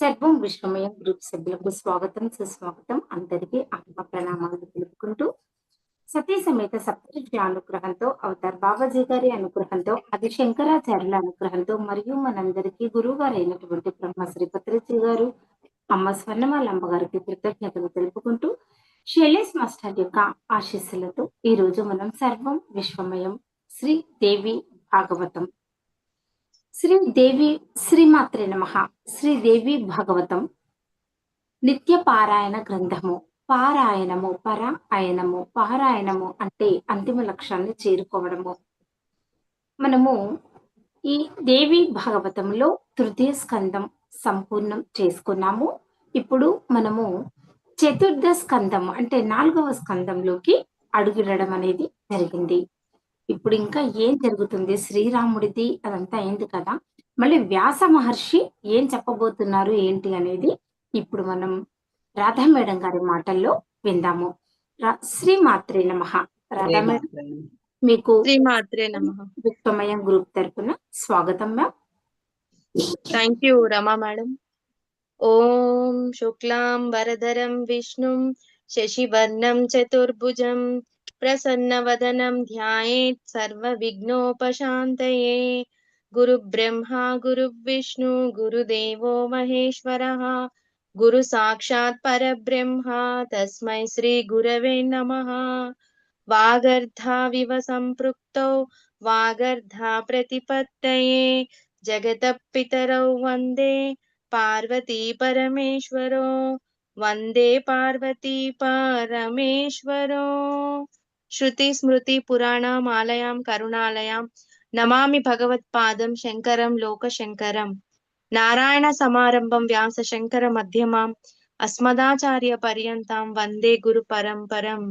సర్వం విశ్వమయం గ్రూప్ సభ్యులకు స్వాగతం సుస్వాగతం. అందరికీ ఆత్మ ప్రణామాలు తెలుపుకుంటూ సతీ సమేత సప్తృష్టి అనుగ్రహంతో అవతార్ బాబాజీ గారి అనుగ్రహంతో అది శంకరాచార్యుల అనుగ్రహంతో మరియు మనందరికీ గురువు గారు అయినటువంటి బ్రహ్మశ్రీ పత్రిజీ గారు అమ్మ స్వర్ణమాలమ్మ గారికి కృతజ్ఞతలు తెలుపుకుంటూ శైలేష్ మాస్టర్ యొక్క ఆశీస్సులతో ఈ రోజు మనం సర్వం విశ్వమయం శ్రీ దేవి భాగవతం శ్రీ దేవి శ్రీమాత్రే నమ. శ్రీ దేవి భాగవతం. నిత్య పారాయణ గ్రంథము. పారాయణము పర ఆయనము పారాయణము అంటే అంతిమ లక్ష్యాన్ని చేరుకోవడము. మనము ఈ దేవి భాగవతంలో తృతీయ స్కందం సంపూర్ణం చేసుకున్నాము. ఇప్పుడు మనము చతుర్థ స్కందం అంటే నాలుగవ స్కందంలోకి అడుగుడడం అనేది జరిగింది. ఇప్పుడు ఇంకా ఏం జరుగుతుంది? శ్రీరాముడిది అదంతా అయింది కదా. మళ్ళీ వ్యాస మహర్షి ఏం చెప్పబోతున్నారు ఏంటి అనేది ఇప్పుడు మనం రాధా మేడం గారి మాటల్లో విందాము. రా- శ్రీమాత్రే నమ. రాధా మేడం మీకు శ్రీమాత్రే నమ. విక్రమయం గ్రూప్ తరపున స్వాగతం ma'am. Thank you Rama madam. ఓం శుక్లాం వరదరం విష్ణుం శశివర్ణం చతుర్భుజం प्रसन्न प्रसन्नवदनं ध्यायेत् सर्वविघ्नोपशान्तये। गुरुब्रह्मा गुरु गुरुदेवो महेश्वरः गुरुसाक्षात् परब्रह्मा, तस्मै श्रीगुरवे नमः। वागर्धाविव सम्पृक्तौ वागर्धा प्रतिपत्तये, जगतपितरौ वंदे पार्वती परमेश्वरो वंदे पार्वती परमेश्वरो। వందే పార్వతీ పరమేశ్వరో వందే పార్వతీ పరమేశ్వరో శృతి స్మృతి పురాణమాలయాం కరుణాలయాం నమామి భగవత్పాదం శంకరం లోకశంకరం నారాయణ సమారంభం వ్యాస శంకర మధ్యమాం అస్మదాచార్య పర్యంతం వందే గురు పరంపరం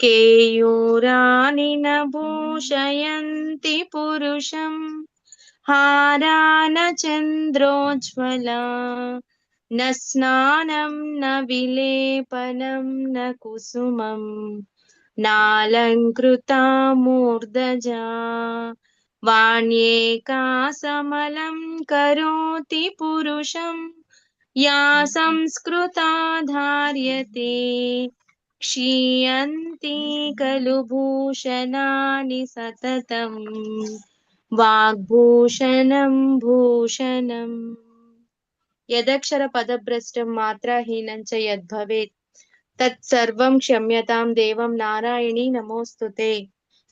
కేయూరాని భూషయంతి పురుషం हारान चन्द्रोज्ज्वला न स्नानं न विलेपनं न कुसुमं नालङ्कृता मूर्धजा वाण्येका समलं करोति पुरुषं, या संस्कृता धार्यते क्षीयन्ति खलु भूषणानि सततम्, वाग्भूषणं भूषणम्। यदक्षरपदभ्रष्टं मात्राहीनं च यद्भवेत् తత్సర్వం క్షమ్యతాం దేవం నారాయణి నమోస్తుతే.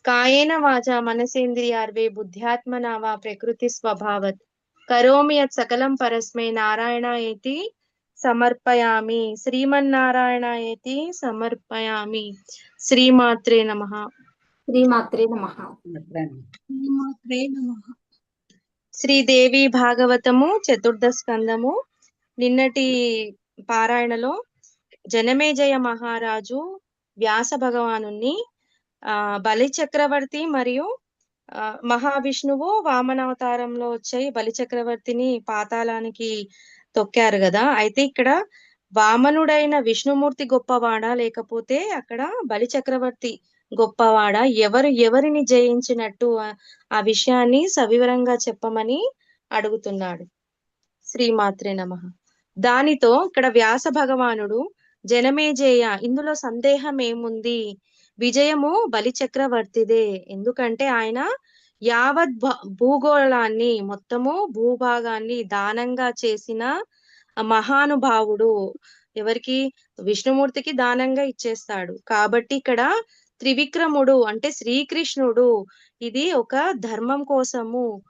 కాయేన వాచా మనసేంద్రియార్వే బుద్ధ్యాత్మనా వా ప్రకృతి స్వభావత్. కరోమి యత్ సకలం పరస్మై నారాయణాయేతి సమర్పయామి. శ్రీమన్నారాయణ ఏతి సమర్పయామి శ్రీమాత్రే నమః. శ్రీమాత్రే నమ. శ్రీమాత్రే నమః. శ్రీదేవి భాగవతము చతుర్థ స్కందము నిన్నటి పారాయణలో జనమేజయ మహారాజు వ్యాస భగవాను ఆ బలి చక్రవర్తి మరియు మహావిష్ణువు వామనావతారంలో వచ్చాయి బలి చక్రవర్తిని పాతాళానికి తొక్కారు కదా. అయితే ఇక్కడ వామనుడైన విష్ణుమూర్తి గొప్పవాడా? లేకపోతే అక్కడ బలి చక్రవర్తి గొప్పవాడా? ఎవరు ఎవరిని జయించినట్టు ఆ- ఆ విషయాన్ని సవివరంగా చెప్పమని అడుగుతున్నాడు. శ్రీమాత్రే నమ. దానితో ఇక్కడ వ్యాస భగవానుడు జనమేజేయ ఇందులో సందేహం ఏముంది? విజయము బలిచక్రవర్తిదే ఎందుకంటే ఆయన యావత్ భ- భూగోళాన్ని మొత్తము భూభాగాన్ని దానంగా చేసిన మహానుభావుడు. ఎవరికి? విష్ణుమూర్తికి దానంగా ఇచ్చేస్తాడు. కాబట్టి ఇక్కడ త్రివిక్రముడు అంటే శ్రీకృష్ణుడు ఇది ఒక ధర్మం కోసము.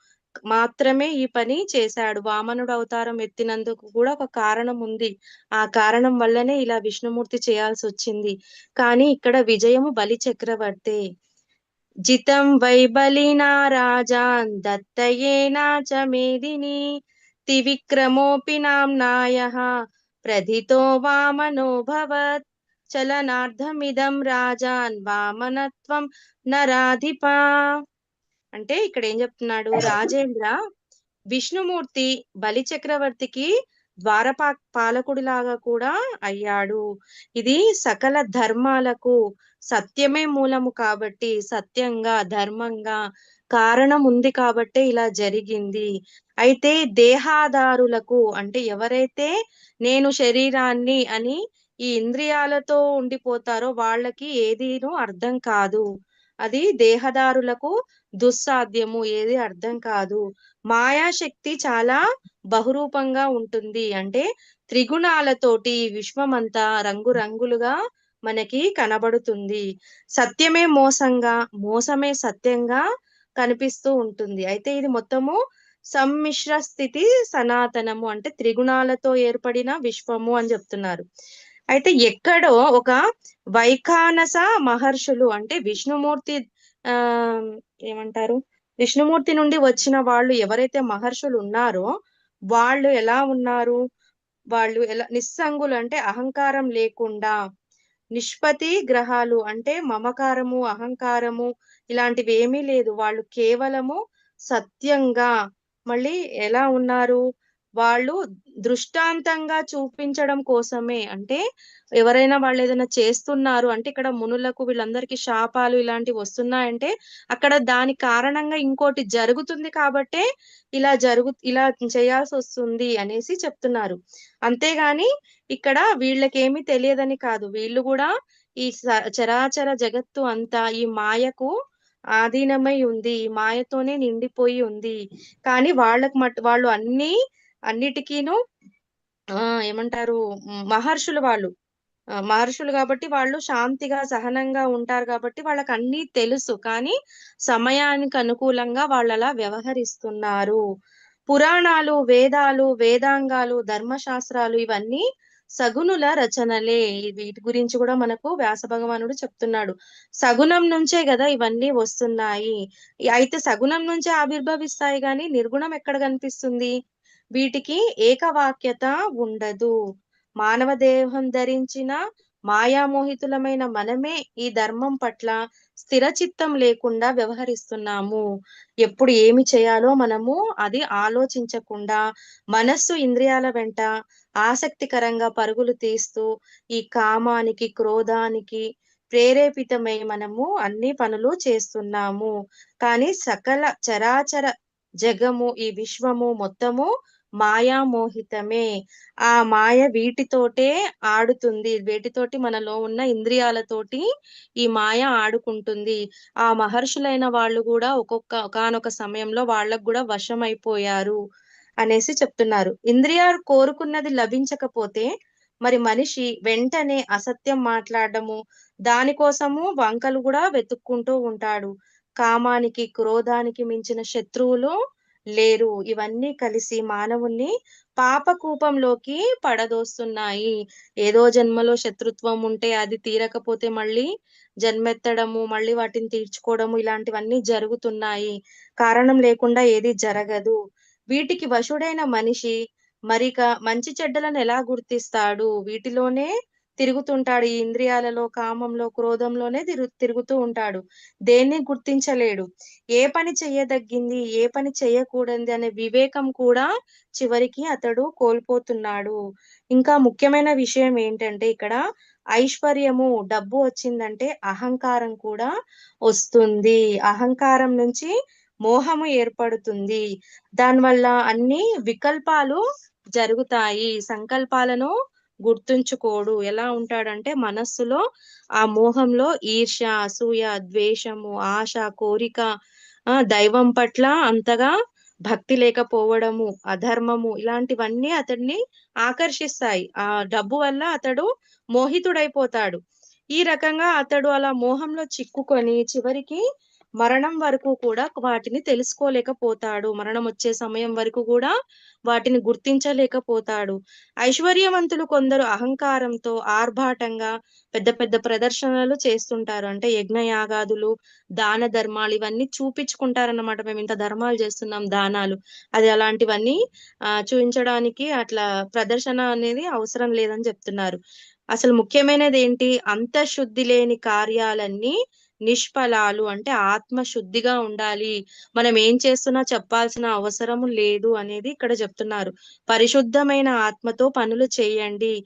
మాత్రమే ఈ పని చేశాడు. వామనుడు అవతారం ఎత్తినందుకు కూడా ఒక కారణం ఉంది. ఆ కారణం వల్లనే ఇలా విష్ణుమూర్తి చేయాల్సి వచ్చింది కానీ ఇక్కడ విజయము బలి చక్రవర్తే జితం వై బలినా రాజాన్ దత్తయేనా చ మేదిని త్రివిక్రమోపి నామ్నాయ వామనో వామనోభవత్ చలనార్థమిదం రాజాన్ వామనత్వం నరాధిపా అంటే ఇక్కడ ఏం చెప్తున్నాడు? రాజేంద్ర విష్ణుమూర్తి బలి చక్రవర్తికి ద్వారపా పాలకుడిలాగా కూడా అయ్యాడు. ఇది సకల ధర్మాలకు సత్యమే మూలము కాబట్టి సత్యంగా ధర్మంగా కారణం ఉంది కాబట్టే ఇలా జరిగింది. అయితే దేహాదారులకు అంటే ఎవరైతే నేను శరీరాన్ని అని ఈ ఇంద్రియాలతో ఉండిపోతారో వాళ్ళకి ఏదీను అర్థం కాదు. అది దేహదారులకు దుస్సాధ్యము ఏది అర్థం కాదు. మాయాశక్తి చాలా బహురూపంగా ఉంటుంది. అంటే త్రిగుణాలతోటి విశ్వమంతా రంగురంగులుగా మనకి కనబడుతుంది. సత్యమే మోసంగా మోసమే సత్యంగా కనిపిస్తూ ఉంటుంది. అయితే ఇది మొత్తము సమ్మిశ్ర స్థితి సనాతనము. అంటే త్రిగుణాలతో ఏర్పడిన విశ్వము అని చెప్తున్నారు. అయితే ఎక్కడో ఒక వైఖానస మహర్షులు అంటే విష్ణుమూర్తి ఆ ఏమంటారు? విష్ణుమూర్తి నుండి వచ్చిన వాళ్ళు ఎవరైతే మహర్షులు ఉన్నారో వాళ్ళు ఎలా ఉన్నారు? వాళ్ళు ఎలా నిస్సంగులు అంటే అహంకారం లేకుండా నిష్పతి గ్రహాలు అంటే మమకారము అహంకారము ఇలాంటివి ఏమీ లేదు. వాళ్ళు కేవలము సత్యంగా మళ్ళీ ఎలా ఉన్నారు? వాళ్ళు దృష్టాంతంగా చూపించడం కోసమే. అంటే ఎవరైనా వాళ్ళు ఏదైనా చేస్తున్నారు అంటే ఇక్కడ మునులకు వీళ్ళందరికీ శాపాలు ఇలాంటివి వస్తున్నాయంటే అక్కడ దాని కారణంగా ఇంకోటి జరుగుతుంది కాబట్టే ఇలా జరుగు ఇలా చేయాల్సి వస్తుంది అనేసి చెప్తున్నారు. అంతేగాని ఇక్కడ వీళ్ళకేమీ తెలియదని కాదు. వీళ్ళు కూడా ఈ చరాచర జగత్తు అంతా ఈ మాయకు ఆధీనమై ఉంది. ఈ మాయతోనే నిండిపోయి ఉంది. కానీ వాళ్ళకు మట్ వాళ్ళు అన్ని అన్నిటికీను ఆ ఏమంటారు మహర్షులు వాళ్ళు. మహర్షులు కాబట్టి వాళ్ళు శాంతిగా సహనంగా ఉంటారు కాబట్టి వాళ్ళకి అన్ని తెలుసు. కానీ సమయానికి అనుకూలంగా వాళ్ళు అలా వ్యవహరిస్తున్నారు. పురాణాలు వేదాలు వేదాంగాలు ధర్మశాస్త్రాలు ఇవన్నీ సగునుల రచనలే. వీటి గురించి కూడా మనకు వ్యాస భగవానుడు చెప్తున్నాడు. సగుణం నుంచే కదా ఇవన్నీ వస్తున్నాయి. అయితే సగుణం నుంచే ఆవిర్భవిస్తాయి కానీ నిర్గుణం ఎక్కడ కనిపిస్తుంది? వీటికి ఏకవాక్యత ఉండదు. మానవ దేహం ధరించిన మాయామోహితులమైన మనమే ఈ ధర్మం పట్ల స్థిర చిత్తం లేకుండా వ్యవహరిస్తున్నాము. ఎప్పుడు ఏమి చేయాలో మనము అది ఆలోచించకుండా మనస్సు ఇంద్రియాల వెంట ఆసక్తికరంగా పరుగులు తీస్తూ ఈ కామానికి క్రోధానికి ప్రేరేపితమై మనము అన్ని పనులు చేస్తున్నాము. కానీ సకల చరాచర జగము ఈ విశ్వము మొత్తము మాయామోహితమే. ఆ మాయ వీటితోటే ఆడుతుంది. వీటితోటి మనలో ఉన్న ఇంద్రియాలతోటి ఈ మాయ ఆడుకుంటుంది. ఆ మహర్షులైన వాళ్ళు కూడా ఒక్కొక్క ఒకనొక సమయంలో వాళ్ళకు కూడా వశమైపోయారు అనేసి చెప్తున్నారు. ఇంద్రియాలు కోరుకున్నది లభించకపోతే మరి మనిషి వెంటనే అసత్యం మాట్లాడము దానికోసము వంకలు కూడా వెతుక్కుంటూ ఉంటాడు. కామానికి క్రోధానికి మించిన శత్రువులు లేరు. ఇవన్నీ కలిసి మానవుణ్ణి పాపకూపంలోకి పడదోస్తున్నాయి. ఏదో జన్మలో శత్రుత్వం ఉంటే అది తీరకపోతే మళ్ళీ జన్మెత్తడము మళ్ళీ వాటిని తీర్చుకోవడము ఇలాంటివన్నీ జరుగుతున్నాయి. కారణం లేకుండా ఏది జరగదు. వీటికి వశుడైన మనిషి మరిక మంచి చెడ్డలను ఎలా గుర్తిస్తాడు? వీటిలోనే తిరుగుతుంటాడు. ఈ ఇంద్రియాలలో కామంలో క్రోధంలోనే తిరు తిరుగుతూ ఉంటాడు. దేన్ని గుర్తించలేడు. ఏ పని చెయ్యదగ్గింది ఏ పని చెయ్యకూడదు అనే వివేకం కూడా చివరికి అతడు కోల్పోతున్నాడు. ఇంకా ముఖ్యమైన విషయం ఏంటంటే ఇక్కడ ఐశ్వర్యము డబ్బు వచ్చిందంటే అహంకారం కూడా వస్తుంది. అహంకారం నుంచి మోహము ఏర్పడుతుంది. దానివల్ల అన్ని వికల్పాలు జరుగుతాయి. సంకల్పాలను గుర్తుంచుకోడు. ఎలా ఉంటాడంటే మనస్సులో ఆ మోహంలో ఈర్ష్య అసూయ ద్వేషము ఆశ కోరిక ఆ దైవం పట్ల అంతగా భక్తి లేకపోవడము అధర్మము ఇలాంటివన్నీ అతన్ని ఆకర్షిస్తాయి. ఆ డబ్బు వల్ల అతడు మోహితుడైపోతాడు. ఈ రకంగా అతడు అలా మోహంలో చిక్కుకొని చివరికి మరణం వరకు కూడా వాటిని తెలుసుకోలేకపోతాడు. మరణం వచ్చే సమయం వరకు కూడా వాటిని గుర్తించలేకపోతాడు. ఐశ్వర్యవంతులు కొందరు అహంకారంతో ఆర్భాటంగా పెద్ద పెద్ద ప్రదర్శనలు చేస్తుంటారు. అంటే యజ్ఞయాగాదులు దాన ధర్మాలు ఇవన్నీ చూపించుకుంటారన్నమాట. మేము ఇంత ధర్మాలు చేస్తున్నాం దానాలు. అది అలాంటివన్నీ ఆ చూపించడానికి అట్లా ప్రదర్శన అనేది అవసరం లేదని చెప్తున్నారు. అసలు ముఖ్యమైనది ఏంటి అంతఃశుద్ధి లేని కార్యాలన్నీ నిష్ఫలాలు అంటే ఆత్మ శుద్ధిగా ఉండాలి. మనం ఏం చేస్తున్నా చెప్పాల్సిన అవసరం లేదు అనేది ఇక్కడ చెప్తున్నారు. పరిశుద్ధమైన ఆత్మతో పనులు చేయండి.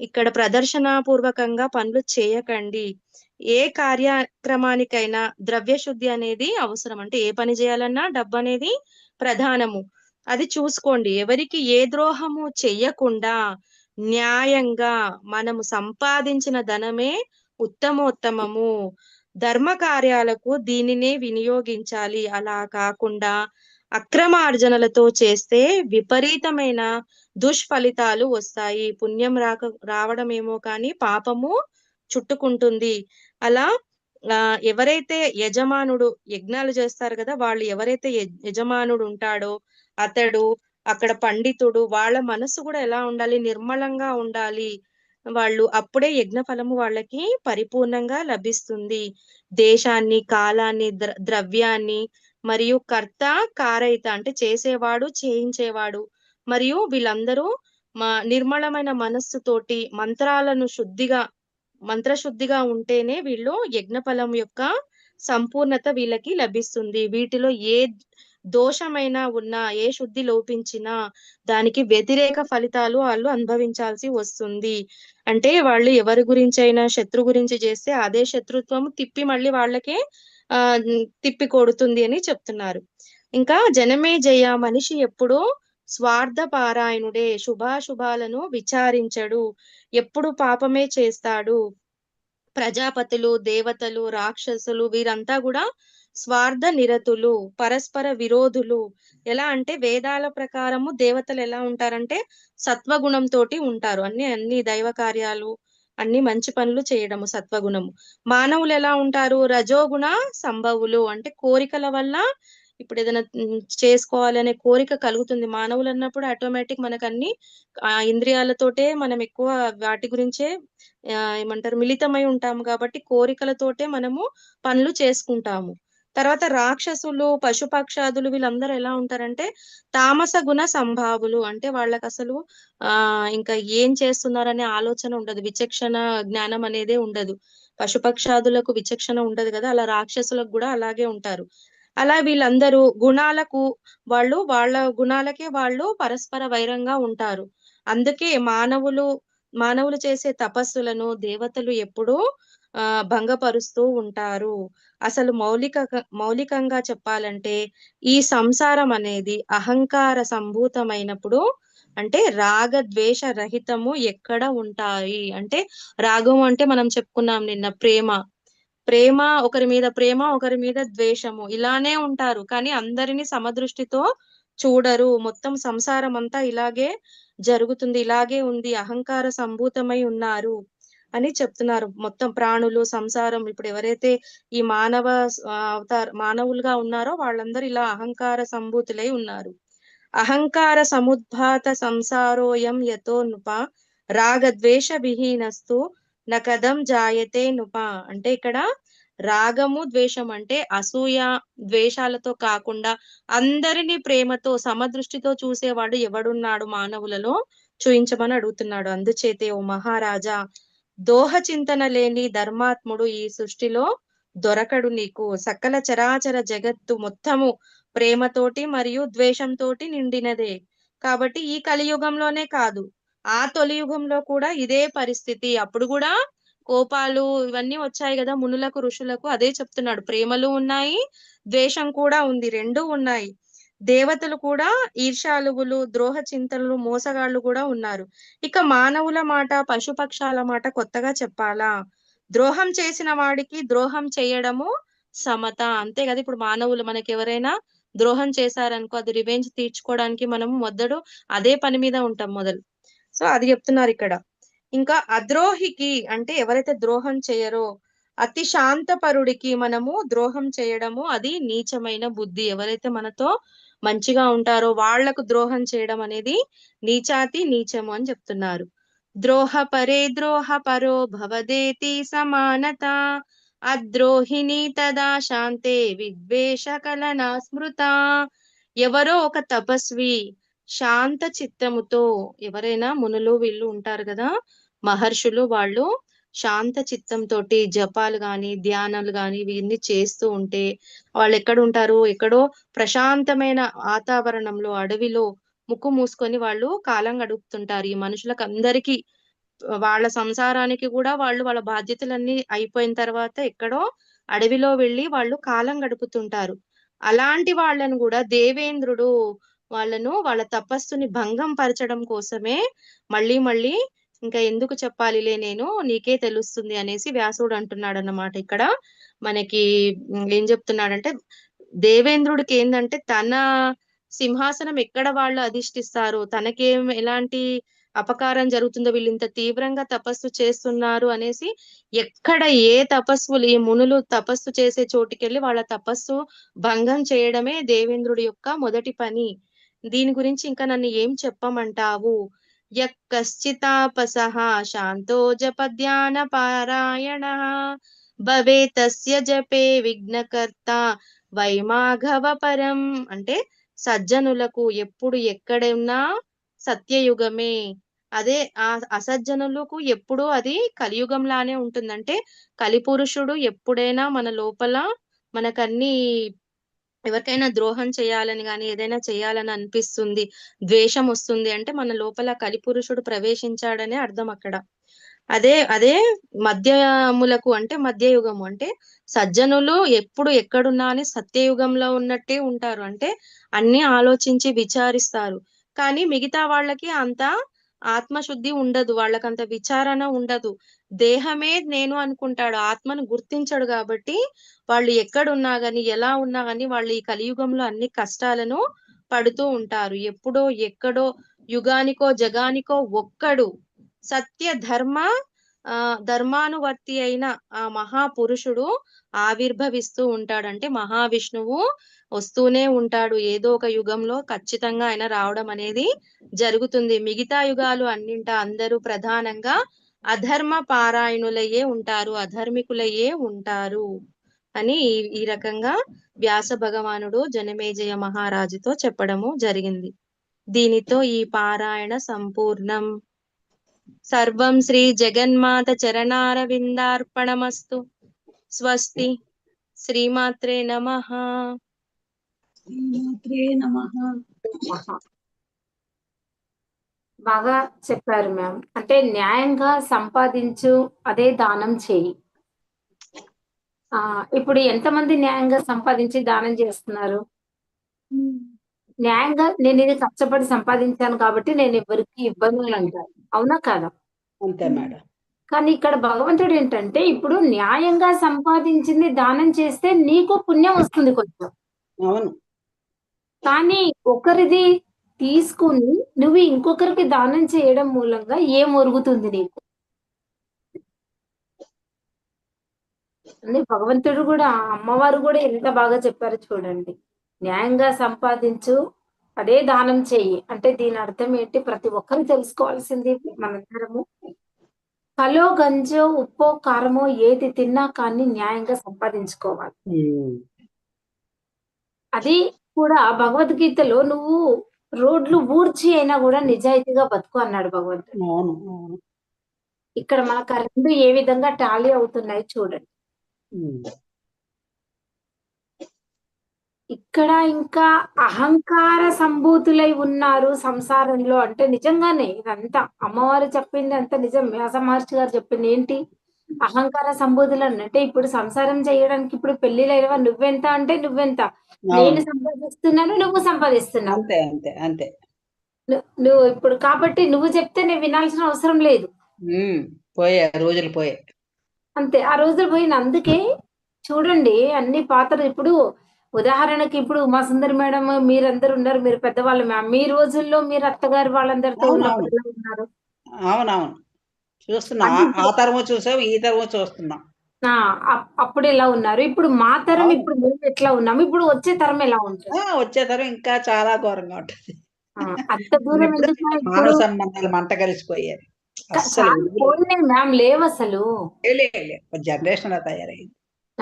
ఇక్కడ ప్రదర్శన పూర్వకంగా పనులు చేయకండి. ఏ కార్యక్రమానికైనా ద్రవ్య శుద్ధి అనేది అవసరం. అంటే ఏ పని చేయాలన్నా డబ్బు అనేది ప్రధానము. అది చూసుకోండి. ఎవరికి ఏ ద్రోహము చెయ్యకుండా న్యాయంగా మనము సంపాదించిన ధనమే ఉత్తమోత్తమము. ధర్మ కార్యాలకు దీనినే వినియోగించాలి. అలా కాకుండా అక్రమార్జనలతో చేస్తే విపరీతమైన దుష్ఫలితాలు వస్తాయి. పుణ్యం రాక రావడం ఏమో కానీ పాపము చుట్టుకుంటుంది. అలా ఆ ఎవరైతే యజమానుడు యజ్ఞాలు చేస్తారు కదా వాళ్ళు ఎవరైతే యజమానుడు ఉంటాడో అతడు అక్కడ పండితుడు వాళ్ళ మనసు కూడా ఎలా ఉండాలి? నిర్మలంగా ఉండాలి. వాళ్ళు అప్పుడే యజ్ఞ ఫలము వాళ్ళకి పరిపూర్ణంగా లభిస్తుంది. దేశాన్ని కాలాన్ని ద్ర ద్రవ్యాన్ని మరియు కర్త కారయిత అంటే చేసేవాడు చేయించేవాడు. మరియు వీళ్ళందరూ మా నిర్మలమైన మనస్సుతోటి మంత్రాలను శుద్ధిగా మంత్రశుద్ధిగా ఉంటేనే వీళ్ళు యజ్ఞఫలం యొక్క సంపూర్ణత వీళ్ళకి లభిస్తుంది. వీటిలో ఏ దోషమైనా ఉన్నా ఏ శుద్ధి లోపించినా దానికి వ్యతిరేక ఫలితాలు వాళ్ళు అనుభవించాల్సి వస్తుంది. అంటే వాళ్ళు ఎవరి గురించి అయినా శత్రు గురించి చేస్తే అదే శత్రుత్వం తిప్పి మళ్ళీ వాళ్ళకే ఆ తిప్పి కొడుతుంది అని చెప్తున్నారు. ఇంకా జనమే జయ మనిషి ఎప్పుడు స్వార్థ పారాయణుడే శుభాశుభాలను విచారించడు ఎప్పుడు పాపమే చేస్తాడు. ప్రజాపతులు దేవతలు రాక్షసులు వీరంతా కూడా స్వార్థ నిరతులు పరస్పర విరోధులు. ఎలా అంటే వేదాల ప్రకారము దేవతలు ఎలా ఉంటారంటే సత్వగుణంతో ఉంటారు. అన్ని అన్ని దైవ కార్యాలు అన్ని మంచి పనులు చేయడము సత్వగుణము. మానవులు ఎలా ఉంటారు? రజోగుణ సంభవులు. అంటే కోరికల వల్ల ఇప్పుడు ఏదైనా చేసుకోవాలనే కోరిక కలుగుతుంది. మానవులు అన్నప్పుడు ఆటోమేటిక్ మనకు అన్ని ఇంద్రియాలతోటే మనం ఎక్కువ వాటి గురించే ఏమంటారు మిళితమై ఉంటాము కాబట్టి కోరికలతోటే మనము పనులు చేసుకుంటాము. తర్వాత రాక్షసులు పశుపక్షాదులు వీళ్ళందరూ ఎలా ఉంటారంటే తామస గుణ సంభావులు. అంటే వాళ్ళకి అసలు ఆ ఇంకా ఏం చేస్తున్నారనే ఆలోచన ఉండదు. విచక్షణ జ్ఞానం అనేదే ఉండదు. పశుపక్షాదులకు విచక్షణ ఉండదు కదా. అలా రాక్షసులకు కూడా అలాగే ఉంటారు. అలా వీళ్ళందరూ గుణాలకు వాళ్ళు వాళ్ళ గుణాలకే వాళ్ళు పరస్పర వైరంగా ఉంటారు. అందుకే మానవులు మానవులు చేసే తపస్సులను దేవతలు ఎప్పుడూ భంగపరుస్తూ ఉంటారు. అసలు మౌలిక మౌలికంగా చెప్పాలంటే ఈ సంసారం అనేది అహంకార సంభూతమైనప్పుడు అంటే రాగ ద్వేష రహితము ఎక్కడ ఉంటాయి? అంటే రాగం అంటే మనం చెప్పుకున్నాం నిన్న ప్రేమ. ప్రేమ ఒకరి మీద ప్రేమ ఒకరి మీద ద్వేషము ఇలానే ఉంటారు. కానీ అందరినీ సమదృష్టితో చూడరు. మొత్తం సంసారం అంతా ఇలాగే జరుగుతుంది ఇలాగే ఉంది. అహంకార సంభూతమై ఉన్నారు. అని చెప్తున్నారు. మొత్తం ప్రాణులు సంసారం ఇప్పుడు ఎవరైతే ఈ మానవ అవతార మానవులుగా ఉన్నారో వాళ్ళందరూ ఇలా అహంకార సంభూతులై ఉన్నారు. అహంకార సముద్భాత సంసారోయం యతో నృప రాగద్వేష విహీనస్తు నకదం జాయతే నృప. అంటే ఇక్కడ రాగము ద్వేషం అంటే అసూయ ద్వేషాలతో కాకుండా అందరినీ ప్రేమతో సమదృష్టితో చూసేవాడు ఎవడున్నాడు మానవులలో? చూయించమని అడుగుతున్నాడు. అందుచేతే ఓ మహారాజా దోహ చింతన లేని ధర్మాత్ముడు ఈ సృష్టిలో దొరకడు నీకు. సకల చరాచర జగత్తు మొత్తము ప్రేమతోటి మరియు ద్వేషంతోటి నిండినదే. కాబట్టి ఈ కలియుగంలోనే కాదు ఆ తొలియుగంలో కూడా ఇదే పరిస్థితి. అప్పుడు కూడా కోపాలు ఇవన్నీ వచ్చాయి కదా మునులకు ఋషులకు. అదే చెప్తున్నాడు ప్రేమలు ఉన్నాయి ద్వేషం కూడా ఉంది రెండు ఉన్నాయి. దేవతలు కూడా ఈర్షాలుగులు ద్రోహ చింతనలు మోసగాళ్ళు కూడా ఉన్నారు. ఇక మానవుల మాట పశుపక్షాల మాట కొత్తగా చెప్పాలా? ద్రోహం చేసిన వాడికి ద్రోహం చేయడము సమత. అంతే కదా ఇప్పుడు మానవులు మనకి ఎవరైనా ద్రోహం చేశారనుకో అది రివెంజ్ తీర్చుకోవడానికి మనము మొదడు అదే పని మీద ఉంటాం మొదలు. సో అది చెప్తున్నారు ఇక్కడ. ఇంకా అద్రోహికి అంటే ఎవరైతే ద్రోహం చేయరో అతి శాంతపరుడికి మనము ద్రోహం చేయడము అది నీచమైన బుద్ధి. ఎవరైతే మనతో మంచిగా ఉంటారో వాళ్ళకు ద్రోహం చేయడం అనేది నీచాతి నీచము అని చెప్తున్నారు. ద్రోహ పరే ద్రోహ పరో భవదేతి సమానత. అద్రోహిణి తదా శాంతే విద్వేష కలనా స్మృత. ఎవరో ఒక తపస్వి శాంత చిత్తముతో ఎవరైనా మునులు వీళ్ళు ఉంటారు కదా మహర్షులు వాళ్ళు శాంత చిత్తంతో జపాలు గాని ధ్యానాలు గాని ఇవన్నీ చేస్తూ ఉంటే వాళ్ళు ఎక్కడ ఉంటారు ఎక్కడో ప్రశాంతమైన వాతావరణంలో అడవిలో ముక్కు మూసుకొని వాళ్ళు కాలం గడుపుతుంటారు. ఈ మనుషులకు అందరికీ వాళ్ళ సంసారానికి కూడా వాళ్ళు వాళ్ళ బాధ్యతలన్నీ అయిపోయిన తర్వాత ఎక్కడో అడవిలో వెళ్ళి వాళ్ళు కాలం గడుపుతుంటారు. అలాంటి వాళ్ళను కూడా దేవేంద్రుడు వాళ్ళను వాళ్ళ తపస్సుని భంగం పరచడం కోసమే మళ్ళీ మళ్ళీ ఇంకా ఎందుకు చెప్పాలిలే నేను నీకే తెలుస్తుంది అనేసి వ్యాసుడు అంటున్నాడు అన్నమాట ఇక్కడ. మనకి ఏం చెప్తున్నాడంటే దేవేంద్రుడికి ఏంటంటే తన సింహాసనం ఎక్కడ వాళ్ళు అధిష్ఠిస్తారు తనకేం ఎలాంటి అపకారం జరుగుతుందో వీళ్ళు ఇంత తీవ్రంగా తపస్సు చేస్తున్నారు అనేసి ఎక్కడ ఏ తపస్సులు ఈ మునులు తపస్సు చేసే చోటికెళ్ళి వాళ్ళ తపస్సు భంగం చేయడమే దేవేంద్రుడి యొక్క మొదటి పని. దీని గురించి ఇంకా నన్ను ఏం చెప్పమంటావు? యక్కశ్చితాపసః శాంతో జపధ్యాన పారాయణ భవే తస్య జపే విఘ్నకర్త వైమాఘవ పరం అంటే సజ్జనులకు ఎప్పుడు ఎక్కడున్నా సత్యయుగమే. అదే ఆ అసజ్జనులకు ఎప్పుడు అది కలియుగంలానే ఉంటుందంటే కలిపురుషుడు ఎప్పుడైనా మన లోపల మనకన్ని ఎవరికైనా ద్రోహం చేయాలని కానీ ఏదైనా చేయాలని అనిపిస్తుంది ద్వేషం వస్తుంది అంటే మన లోపల కలిపురుషుడు ప్రవేశించాడనే అర్థం అక్కడ. అదే అదే మధ్యములకు అంటే మధ్యయుగము అంటే సజ్జనులు ఎప్పుడు ఎక్కడున్నా అని సత్యయుగంలో ఉన్నట్టే ఉంటారు. అంటే అన్ని ఆలోచించి విచారిస్తారు. కానీ మిగతా వాళ్ళకి అంత ఆత్మశుద్ధి ఉండదు. వాళ్ళకంత విచారణ ఉండదు. దేహమే నేను అనుకుంటాడు ఆత్మను గుర్తించడు కాబట్టి వాళ్ళు ఎక్కడున్నా గాని ఎలా ఉన్నా గాని వాళ్ళు ఈ కలియుగంలో అన్ని కష్టాలను పడుతూ ఉంటారు. ఎప్పుడో ఎక్కడో యుగానికో జగానికో ఒక్కడు సత్య ధర్మ ఆ ధర్మానువర్తి అయిన ఆ మహాపురుషుడు ఆవిర్భవిస్తూ ఉంటాడంటే మహావిష్ణువు వస్తూనే ఉంటాడు. ఏదో ఒక యుగంలో ఖచ్చితంగా ఆయన రావడం అనేది జరుగుతుంది. మిగతా యుగాలు అన్నింట అందరూ ప్రధానంగా అధర్మ పారాయణులయ్యే ఉంటారు అధర్మికులయ్యే ఉంటారు అని ఈ- రకంగా వ్యాస భగవానుడు జనమేజయ మహారాజుతో చెప్పడము జరిగింది. దీనితో ఈ పారాయణ సంపూర్ణం. సర్వం శ్రీ జగన్మాత చరణారవిందార్పణమస్తు. స్వస్తి. శ్రీమాత్రే నమ. శ్రీమాత్రే నమ. బాగా చెప్పారు మ్యామ్ అంటే న్యాయంగా సంపాదించు అదే దానం చేయి. ఆ ఇప్పుడు ఎంతమంది న్యాయంగా సంపాదించి దానం చేస్తున్నారు? న్యాయంగా నేను ఇది కష్టపడి సంపాదించాను కాబట్టి నేను ఎవరికి ఇబ్బందులు అంటాను అవునా కాదా? అంతే మేడం. కానీ ఇక్కడ భగవంతుడు ఏంటంటే ఇప్పుడు న్యాయంగా సంపాదించింది దానం చేస్తే నీకు పుణ్యం వస్తుంది కొంచెం. అవును. కానీ ఒకరిది తీసుకుని నువ్వు ఇంకొకరికి దానం చేయడం మూలంగా ఏం ఒరుగుతుంది నీకు? అని భగవంతుడు కూడా అమ్మవారు కూడా ఎంత బాగా చెప్పారు చూడండి. న్యాయంగా సంపాదించు అదే దానం చెయ్యి. అంటే దీని అర్థం ఏంటి? ప్రతి ఒక్కరు తెలుసుకోవాల్సింది మనందరము. కలో గంజో ఉప్పో కారమో ఏది తిన్నా కానీ న్యాయంగా సంపాదించుకోవాలి. అది కూడా భగవద్గీతలో నువ్వు రోడ్లు ఊడ్చి అయినా కూడా నిజాయితీగా బతుకు అన్నాడు భగవంతుడు. ఇక్కడ మనకు ఆ రెండు ఏ విధంగా టాలీ అవుతున్నాయి చూడండి. ఇక్కడ ఇంకా అహంకార సంభూతులై ఉన్నారు సంసారంలో అంటే నిజంగానే ఇదంతా అమ్మవారు చెప్పింది అంత నిజం. వ్యాస మహర్షి గారు చెప్పింది ఏంటి? అహంకార సంభూతులు అంటే ఇప్పుడు సంసారం చేయడానికి ఇప్పుడు పెళ్ళిలైనవా నువ్వెంత అంటే నువ్వెంత. నేను సంపాదిస్తున్నాను నువ్వు సంపాదిస్తున్నావు. అంతే అంతే అంతే. నువ్వు ఇప్పుడు కాబట్టి నువ్వు చెప్తే నేను వినాల్సిన అవసరం లేదు. పోయే రోజులు పోయే. అంతే ఆ రోజులు పోయిన అందుకే చూడండి అన్ని పాత్రలు ఇప్పుడు ఉదాహరణకి ఇప్పుడు మా సుందరి మేడం మీరందరూ ఉన్నారు మీరు పెద్దవాళ్ళు మ్యామ్. మీ రోజుల్లో మీరు అత్తగారు వాళ్ళందరితో ఉన్నారు? అవునవును. చూస్తున్నాం. ఆ- తరము చూసాం ఈ తరము చూస్తున్నాం. అప్పుడు ఎలా ఉన్నారు? ఇప్పుడు మా తరం. ఇప్పుడు మేము ఎట్లా ఉన్నాం ఇప్పుడు వచ్చే తరం ఎలా ఉంటుంది? వచ్చే తరం ఇంకా చాలా ఘోరంగా ఉంటుంది. అంత దూరం మానవ సంబంధాలు మంట కలిసిపోయాయి. క- అస్సలు చాలా పోయినాయి మ్యామ్ లేవు అసలు. జనరేషన్ తయారైంది.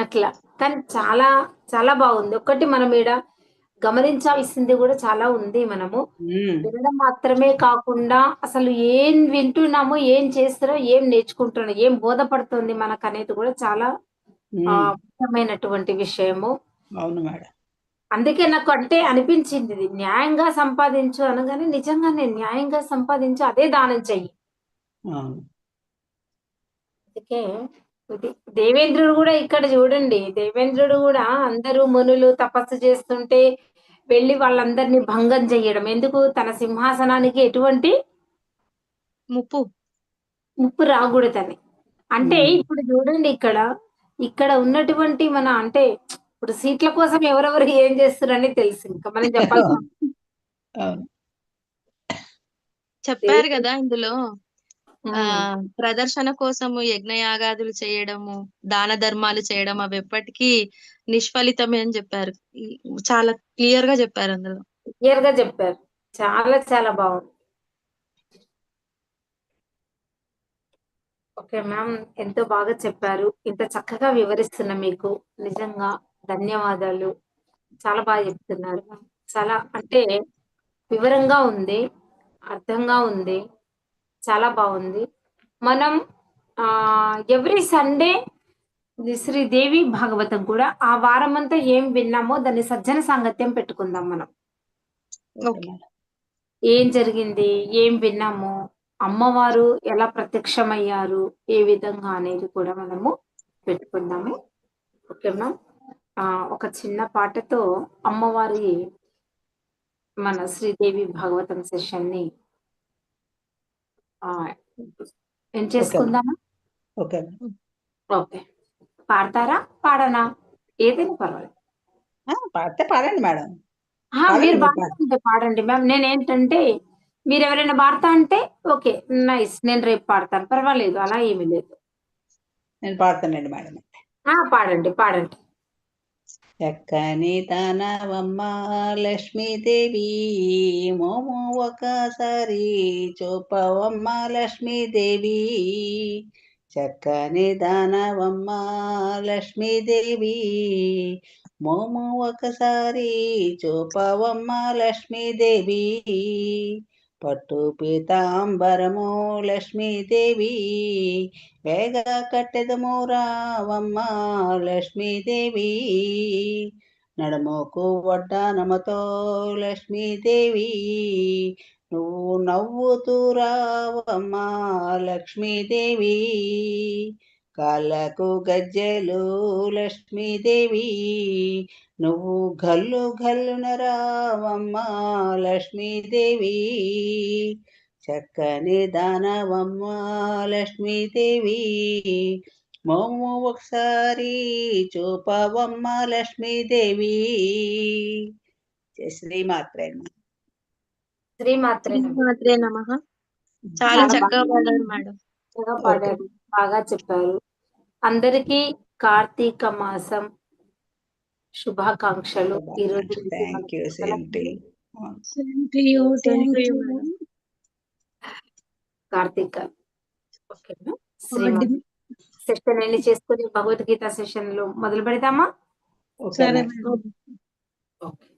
అట్లా. కానీ చాలా చాలా బాగుంది. ఒకటి మనం ఈడ గమనించాల్సింది కూడా చాలా ఉంది మనము. వినడం మాత్రమే కాకుండా అసలు ఏం వింటున్నామో ఏం చేస్తున్నామో ఏం నేర్చుకుంటున్నాం ఏం బోధపడుతుంది మనకు అనేది కూడా చాలా. ముఖ్యమైనటువంటి విషయము. అవును మేడం. అందుకే నాకు అంటే అనిపించింది ఇది. న్యాయంగా సంపాదించు అనగానే నిజంగానే న్యాయంగా సంపాదించు అదే దానం చెయ్యి. ఇది దేవేంద్రుడు కూడా ఇక్కడ చూడండి. దేవేంద్రుడు కూడా అందరూ మునులు తపస్సు చేస్తుంటే వెళ్ళి వాళ్ళందరినీ భంగం చెయ్యడం ఎందుకు? తన సింహాసనానికి ఎటువంటి ముప్పు. ముప్పు రాకూడదని. అంటే. ఇప్పుడు చూడండి ఇక్కడ. ఇక్కడ ఉన్నటువంటి మన అంటే ఇప్పుడు సీట్ల కోసం ఎవరెవరు ఏం చేస్తున్నారని తెలుసు ఇంకా. మనం చెప్పాలి చెప్పారు కదా ఇందులో. ఆ. ప్రదర్శన కోసము యజ్ఞయాగాదులు చేయడము దాన ధర్మాలు చేయడం అవి ఎప్పటికీ నిష్ఫలితమే అని చెప్పారు. చాలా క్లియర్గా చెప్పారు అందులో. క్లియర్గా చెప్పారు. చాలా చాలా బాగుంది. ఓకే మ్యామ్ ఎంతో బాగా చెప్పారు. ఇంత చక్కగా వివరిస్తున్నా మీకు. నిజంగా ధన్యవాదాలు. చాలా బాగా చెప్తున్నారు. చాలా అంటే వివరంగా ఉంది అర్థంగా ఉంది. చాలా బాగుంది. మనం ఆ ఎవ్రీ సండే శ్రీదేవి భాగవతం కూడా ఆ వారం అంతా ఏం విన్నామో దాన్ని సజ్జన సాంగత్యం పెట్టుకుందాం మనం. ఏం జరిగింది? ఏం విన్నాము? అమ్మవారు ఎలా ప్రత్యక్షమయ్యారు? ఏ విధంగా అనేది కూడా మనము పెట్టుకుందాము. Okay ma'am? ఆ, ఒక చిన్న పాటతో అమ్మవారి మన శ్రీదేవి భాగవతం సెషన్ని చేసుకుందామా ఓకే ఓకే. పాడతారా? పాడనా? ఏదైనా పర్వాలేదు. పాడితే పాడండి మేడం. మీరు పాడుతుంటే పాడండి మ్యామ్. నేను ఏంటంటే మీరు ఎవరైనా పాడతా అంటే ఓకే నైస్ నేను రేపు పాడతాను. పర్వాలేదు అలా ఏమీ లేదు. నేను పాడతానండి మేడం. పాడండి పాడండి. చక్కని తనవమ్మ లక్ష్మీదేవి మోము ఒకసారి చూపవమ్మ లక్ష్మీదేవి. చక్కని దానవమ్మ లక్ష్మీదేవి మోము ఒకసారి చూపవమ్మ లక్ష్మీదేవి. పట్టు పీతాంబరము లక్ష్మీదేవి వేగ కట్టెదము రావమ్మ లక్ష్మీదేవి. నడుముకు వడ్డానమతో లక్ష్మీదేవి నువ్వు నవ్వుతూ రావమ్మ లక్ష్మీదేవి. కాళ్ళకు గజ్జెలు లక్ష్మీదేవి నువ్వు గల్లు గల్లున రావమ్మ లక్ష్మీదేవి. చక్కని దానవమ్మ లక్ష్మీదేవి. మోము ఒకసారి చూపవమ్మ లక్ష్మీదేవి. శ్రీమాత్రే నమః. శ్రీమాత్రే నమః. చాలా చక్కగా పాడారు మేడం. చక్కగా పాడారు. బాగా చెప్పారు. అందరికీ కార్తీక మాసం శుభాకాంక్షలు. ఈ రోజు నుంచి థ్యాంక్ యూ. కార్తీక. సెషన్ ఎన్ని చేసుకుని భగవద్గీత సెషన్లో మొదలు. Madam okay